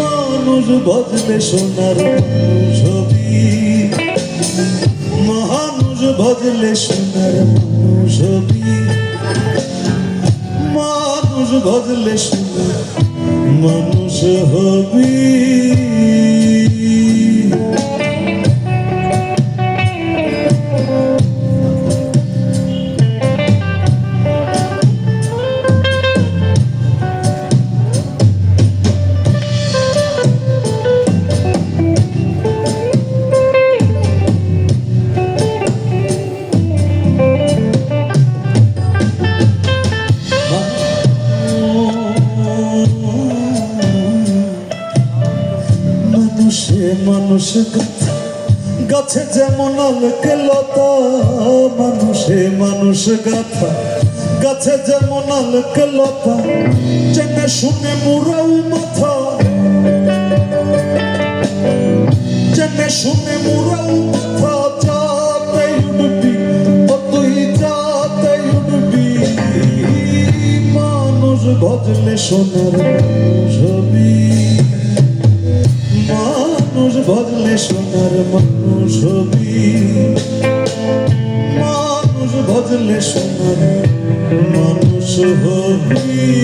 মানুষ বজলে সোনার হবি মানুষ ভজলে সোনার হবি মানুষ ভজলে শুনে মানুষ হবি। মানুষে গাছে যেমন আলকে লতা মানুষে মানুষ গাথা। গাছে যেমন আলকে লতা জেনে শুনে মুরাও মাথা। জেনে শুনে মুরাও মাথা ভজলে সোনার সোনার মানুষ হবি। মানুষ বদলে সোনার মানুষ হবি।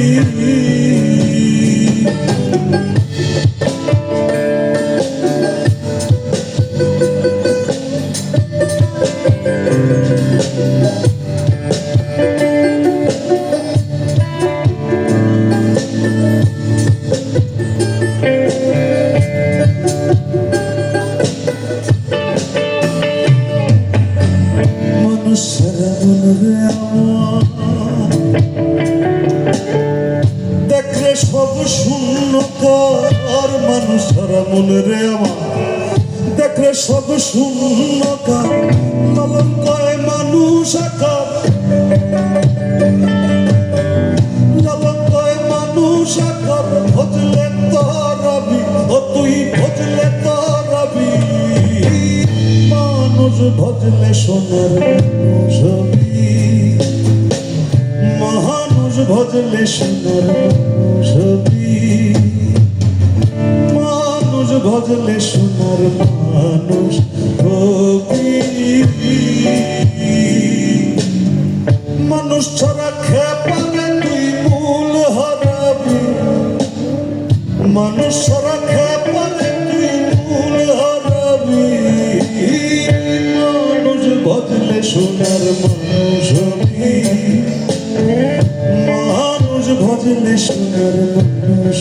সারা মনে রে আমার। দেখলে সব শূন্য কার লালন কয় মানুষ আকার। মানুষ আকার, ভজলে তারাবি ও তুই ভজলে তারাবি মানুষ ভজলে সোনার হবি মানুষ ভজলে সোনার মানুষ ভজলে সোনার মানুষ মানুষ ছাড়া খেপালে তুই মূল হারাবি। মানুষ ছাড়া খেপালে তুই মূল হারাবি। মানুষ বদলে সোনার মানুষ মানুষ বদলে সোনার মানুষ